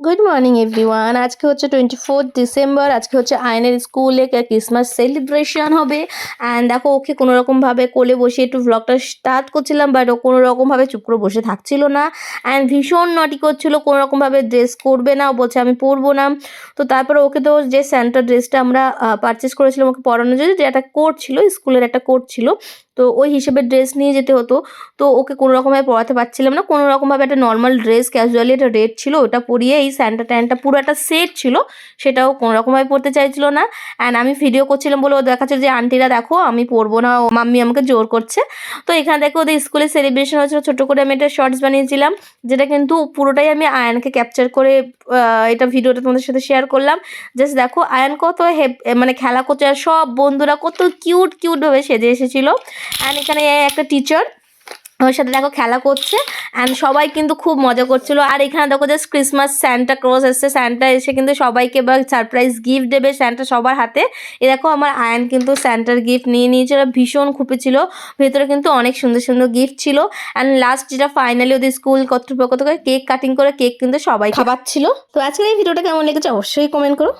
Good morning everyone আজকে হচ্ছে twenty fourth December আজকে হচ্ছে আয়নের স্কুলে ক্রিসমাস সেলিব্রেশন হবে। অ্যান্ড দেখো, ওকে কোনো রকমভাবে কোলে বসে একটু ভ্লগটা স্টার্ট করছিলাম বাট ও কোনো রকমভাবে চুপ করে বসে থাকছিল না। অ্যান্ড ভীষণ নটি করছিল কোনো রকমভাবে ড্রেস করবে না। ও বলছে, আমি পরবো না। তো তারপরে ওকে তো যে স্যান্টার ড্রেসটা আমরা পারচেস করেছিলাম, ওকে পরানোর জন্য, যে একটা কোট ছিল স্কুলের একটা কোট ছিল, তো ওই হিসেবে ড্রেস নিয়ে যেতে হতো। তো ওকে কোনো রকমভাবে পরাতে পারছিলাম না কোনো রকমভাবে একটা নর্মাল ড্রেস ক্যাজুয়ালি একটা রেড ছিল, ওটা পরিয়ে এই স্যান্টা ট্যান্টটা পুরো একটা সেট ছিল, সেটাও কোনো রকমভাবে পরতে চাইছিল না। অ্যান্ড আমি ভিডিও করছিলাম বলে ও দেখাচ্ছে যে, আন্টিরা দেখো, আমি পরবো না, ও মাম্মি আমাকে জোর করছে। তো এখানে দেখো ওদের স্কুলে সেলিব্রেশন হয়েছিল ছোটো করে আমি একটা শর্টস বানিয়েছিলাম, যেটা কিন্তু পুরোটাই আমি আয়ানকে ক্যাপচার করে এটা ভিডিওটা তোমাদের সাথে শেয়ার করলাম। জাস্ট দেখো, আয়ান কত মানে খেলা করছে সব বন্ধুরা কত কিউট কিউটভাবে সেজে এসেছিল। অ্যান্ড এখানে একটা টিচার ওর সাথে দেখো খেলা করছে অ্যান্ড সবাই কিন্তু খুব মজা করছিল। আর এখানে দেখো জাস্ট ক্রিসমাস স্যান্টা ক্রস এসছে। স্যান্টা এসে কিন্তু সবাইকে বা সারপ্রাইজ গিফট দেবে স্যান্টা সবার হাতে। এ দেখো আমার আয়ন কিন্তু স্যান্টার গিফট নিয়ে নিয়েছিল। ভীষণ খুপে ছিল। ভেতরে কিন্তু অনেক সুন্দর সুন্দর গিফট ছিল। অ্যান্ড লাস্ট যেটা ফাইনালি ওদের স্কুল কর্তৃপক্ষ থেকে কেক কাটিং করে কেক কিন্তু সবাই খাবাচ্ছিল তো আজকের এই ভিডিওটা কেমন লেগেছে অবশ্যই কমেন্ট করো।